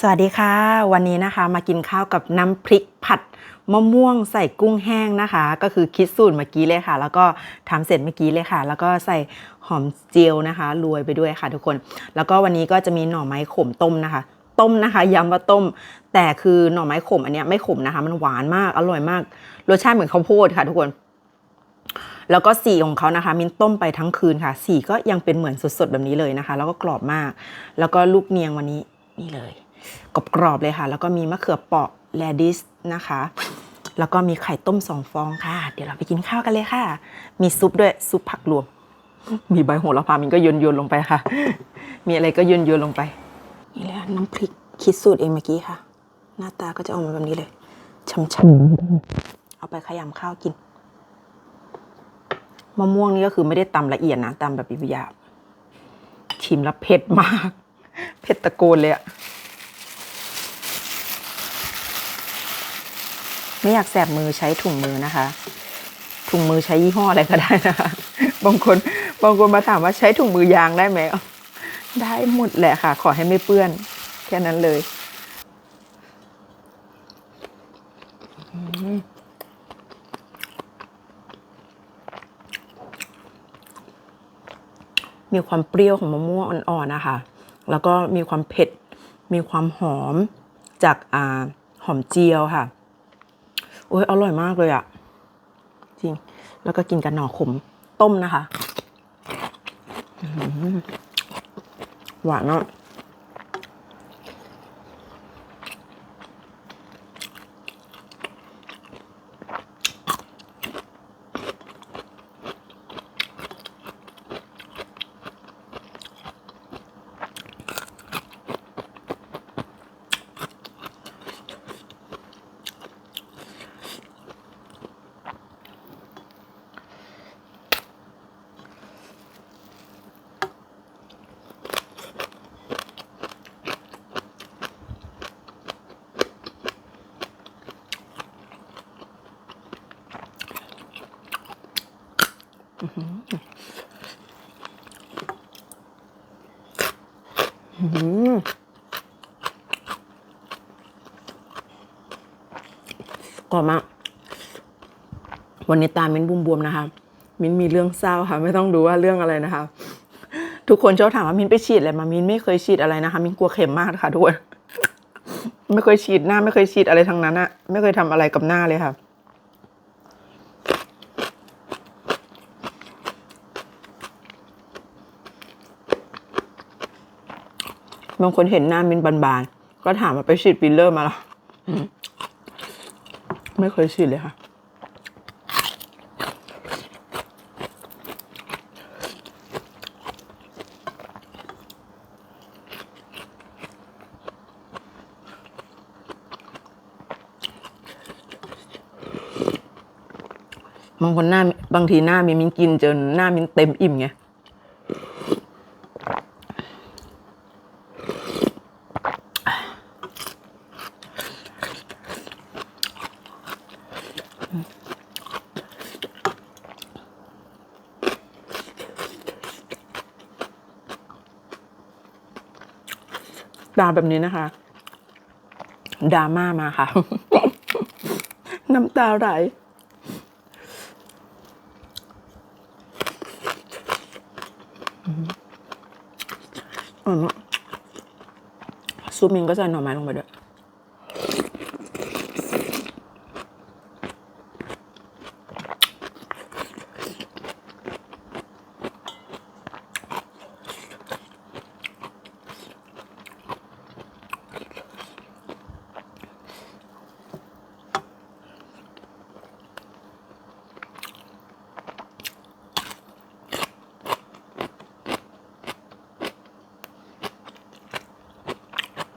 สวัสดีค่ะ วันนี้นะคะมากินข้าวกับน้ำพริกผัดมะม่วงใส่กุ้งแห้งนะคะ ก็คือคิดสูตรเมื่อกี้เลยค่ะ แล้วก็ทำเสร็จเมื่อกี้เลยค่ะ แล้วก็ใส่หอมเจียวนะคะรวยไปด้วยค่ะทุกคน แล้วก็วันนี้ก็จะมีหน่อไม้ขมต้มนะคะ ต้มนะคะย้ำว่าต้ม แต่คือหน่อไม้ขมอันเนี้ยไม่ขมนะคะ มันหวานมากอร่อยมากรสชาติเหมือนข้าวโพดค่ะ ทุกคน แล้วก็สีของเขานะคะ มินต้มไปทั้งคืนค่ะ สีก็ยังเป็นเหมือนสดๆแบบนี้เลยนะคะ แล้วก็กรอบมาก แล้วก็ลูกเนียงวันนี้นี่เลย กรอบๆเลยค่ะ แล้วก็มีมะเขือเปราะแลดิสนะคะ แล้วก็มีไข่ต้มสองฟองค่ะ เดี๋ยวเราไปกินข้าวกันเลยค่ะ มีซุปด้วยซุปผักรวม มีใบโหระพามินก็โยนโยนลงไปค่ะ มีอะไรก็โยนโยนลงไป นี่แหละน้ำพริกคิดสูตรเองเมื่อกี้ค่ะ หน้าตาก็จะออกมาแบบนี้เลยช่ำๆเอาไปขยำข้าวกินมะม่วงนี่ก็คือไม่ได้ตำละเอียดนะตำแบบหยาบชิมแล้วเผ็ดมาก เผ็ดตะโกนเลยอะ ไม่อยากแสบมือใช้ถุงมือนะคะ ถุงมือใช้ยี่ห้ออะไรก็ได้นะคะ บางคนบางคนมาถามว่าใช้ถุงมือยางได้ไหมได้หมดแหละค่ะ ขอให้ไม่เปื้อน แค่นั้นเลยมีความเปรี้ยวของมะม่วงอ่อนๆนะคะ แล้วก็มีความเผ็ด มีความหอมจากอ่าหอมเจียวค่ะ อ้ยอร่อยมากเลยอะจริง แล้วก็กินกับหน่อขมต้มนะคะหวานเนาะ กรอบมาก วันนี้ตามิ้นบวมๆนะคะ มิ้นมีเรื่องเศร้าค่ะ ไม่ต้องดูว่าเรื่องอะไรนะคะ ทุกคนชอบถามว่ามิ้นไปฉีดอะไรมามิ้นไม่เคยฉีดอะไรนะคะ มิ้นกลัวเข็มมากค่ะทุกคนไม่เคยฉีดหน้า ไม่เคยฉีดอะไรทั้งนั้นอะไม่เคยทำอะไรกับหน้าเลยค่ะ บางคนเห็นหน้ามินบานๆ ก็ถามว่าไปฉีดฟิลเลอร์มาหรอ ไม่เคยฉีดเลยค่ะ บางคนหน้าบางทีหน้ามินมินกินจนหน้ามินเต็มอิ่มไง ดาแบบนี้นะคะดราม่ามาค่ะ น้ำตาไหลอืมอร่อยมซุปมินก็ใส่หน่อไม้ลงไปด้วย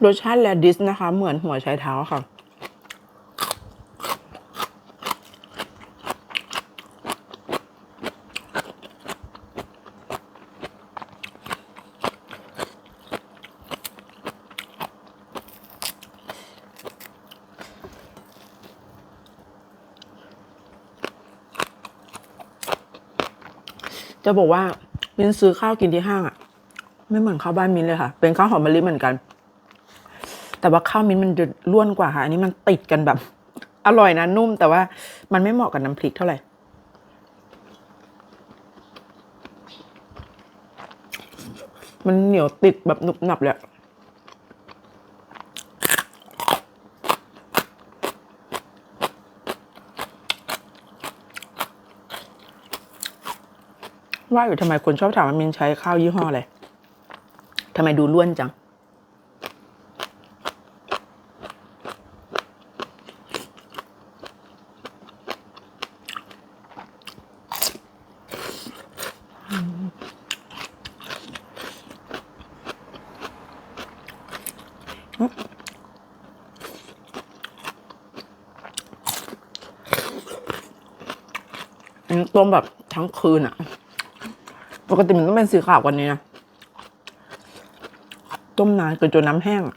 รสชาติแรดิสนะคะ เหมือนหัวไชเท้าค่ะ จะบอกว่ามินซื้อข้าวกินที่ห้างอะไม่เหมือนข้าวบ้านมินเลยค่ะ เป็นข้าวหอมมะลิเหมือนกัน แต่ว่าข้าวมิ้นท์มันจะร่วนกว่าค่ะ อันนี้มันติดกันแบบ อร่อยนะนุ่ม แต่ว่ามันไม่เหมาะกับน้ำพริกเท่าไหร่ มันเหนียวติดแบบหนุบหนับเลยว่าอยู่ทำไมคนชอบถามว่ามินใช้ข้าวยี่ห้ออะไรทำไมดูร่วนจัง นนี้ต้มแบบทั้งคืนอะปกติมันต้องเป็นสีขาวกว่านี้นะ ต้มนานเกินจนน้ำแห้งอะ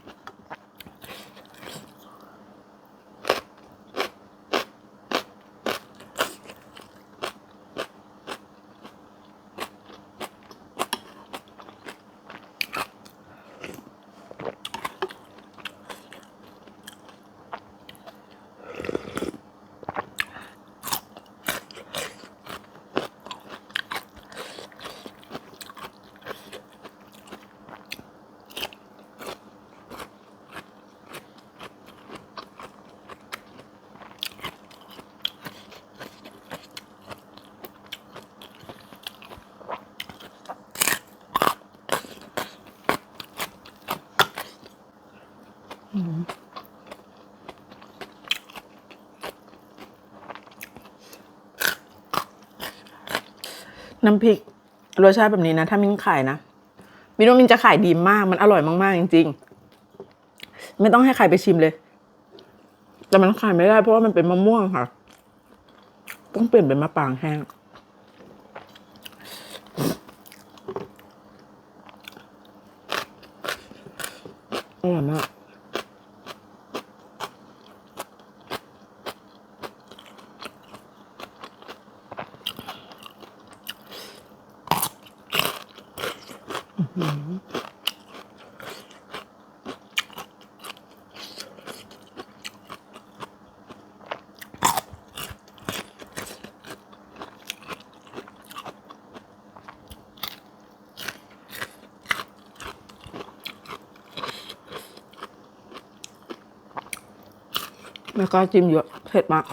น้ำพริกรสชาติแบบนี้นะ ถ้ามิ้นขายนะมินว่ามินจะขายดีมาก มันอร่อยมากๆจริง ๆ ไม่ต้องให้ใครไปชิมเลย แต่มันขายไม่ได้เพราะว่ามันเป็นมะม่วงค่ะ ต้องเปลี่ยนเป็นมะปรางแห้งอร่อยมาก ไม่กล้าจิ้มเยอะเผ็ดมาก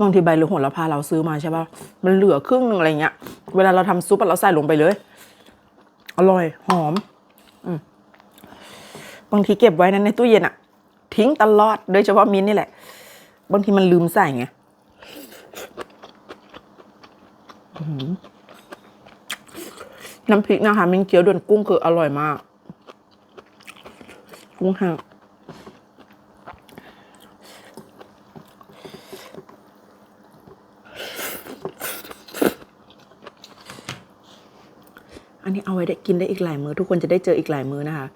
บางทีใบหรือโหระพาเราซื้อมาใช่ป่ะ มันเหลือครึ่งหนึงอะไรเงี้ย เวลาเราทำซุปเราใส่ลงไปเลย อร่อยหอมอมบางทีเก็บไว้นั้นในตู้เย็นอะทิ้งตลอด โดยเฉพาะมิ้นนี่แหละ บางทีมันลืมใส่ไงน้ำพริกนะคะมิ้นเกี๊ยวด่วนกุ้งคืออร่อยมาก กุ้งแห้ง อันนี้เอาไว้ได้กินได้อีกหลายมือทุกคนจะได้เจออีกหลายมือนะคะ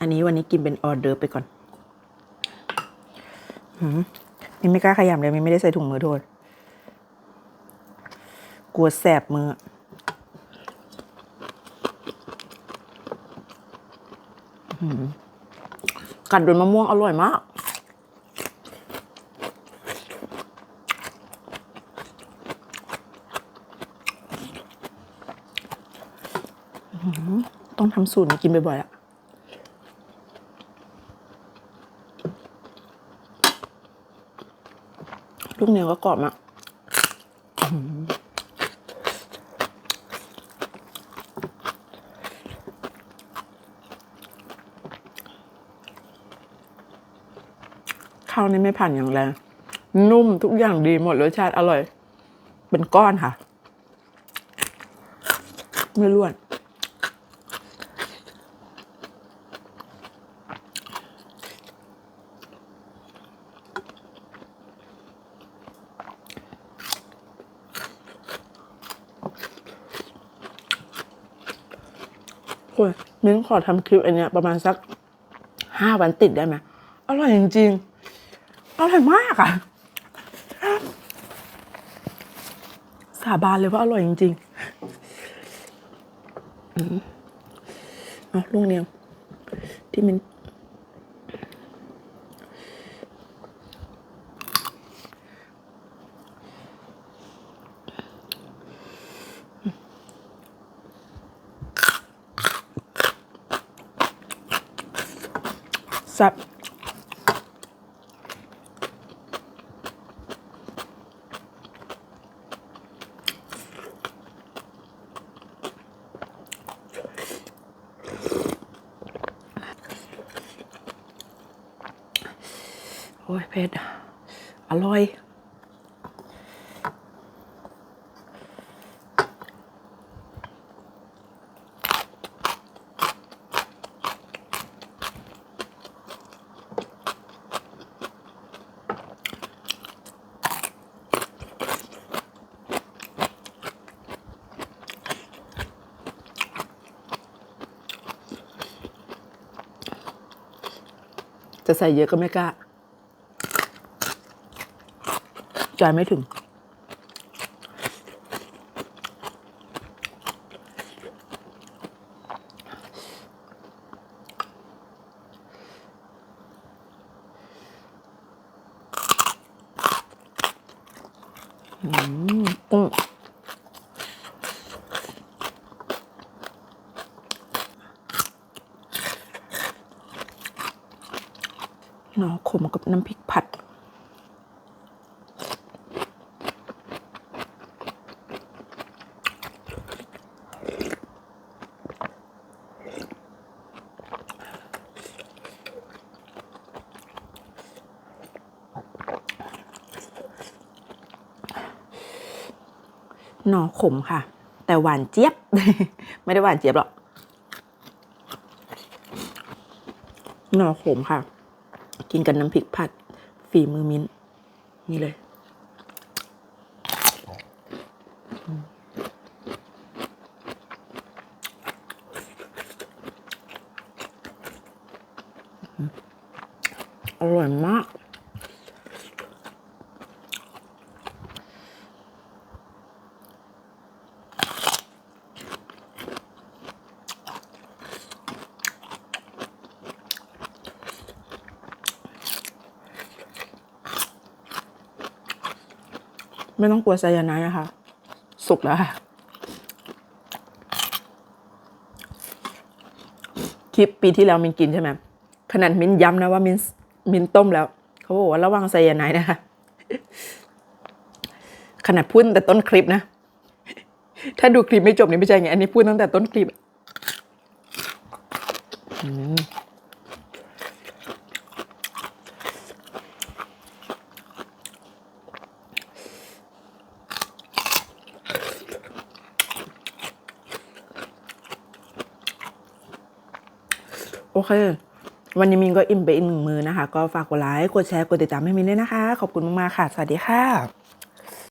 อันนี้วันนี้กินเป็นออเดอร์ไปก่อนหืมนี่ไม่กล้าขยำเลยมิไม่ได้ใส่ถุงมือโทษ กลัวแสบมือ กัดโดนมะม่วงอร่อยมาก ต้อง ทำสูตรนี้กินบ่อยๆอะลูกเนียก็กรอบอะข้าวนี่ไม่ผ่านอย่างแรงนุ่มทุกอย่างดีหมดรสชาติอร่อย เป็นก้อนค่ะ ไม่ร่วน คน มิ้นขอทำคลิปอันเนี้ยประมาณสักห้าวันติดได้ไหมอร่อยจริงๆอร่อยมากอะสาบานเลยว่าอร่อยจริงๆอ๋อลูกเนียงที่มิน แซ่บโอ้ยเผ็ดอร่อย จะใส่เยอะก็ไม่กล้าใจไม่ถึง อืม กุ้งขมกับน้ำพริกผัด หน่อขมค่ะ แต่หวานเจี๊ยบ ไม่ได้หวานเจี๊ยบหรอก หน่อขมค่ะ กินกับน้ำพริกผัดฝีมือมิ้นนี่เลยอร่อยมาก ไม่ต้องกลัวไซยาไนด์นะคะ สุกแล้วค่ะ คลิปปีที่แล้วมินกินใช่ไหมขนาดมินย้ำนะว่ามินมินต้มแล้ว เขาบอกว่าระวังไซยาไนด์นะคะ ขนาดพูดแต่ต้นคลิปนะ ถ้าดูคลิปไม่จบนี่ไม่ใช่ไง อันนี้พูดตั้งแต่ต้นคลิป อืม เค วันนี้มินก็อิ่มไปอีกหนึ่งมือนะคะ ก็ฝากกดไลค์ กดแชร์ กดติดตามให้มินด้วยนะคะ ขอบคุณมากๆค่ะ สวัสดีค่ะ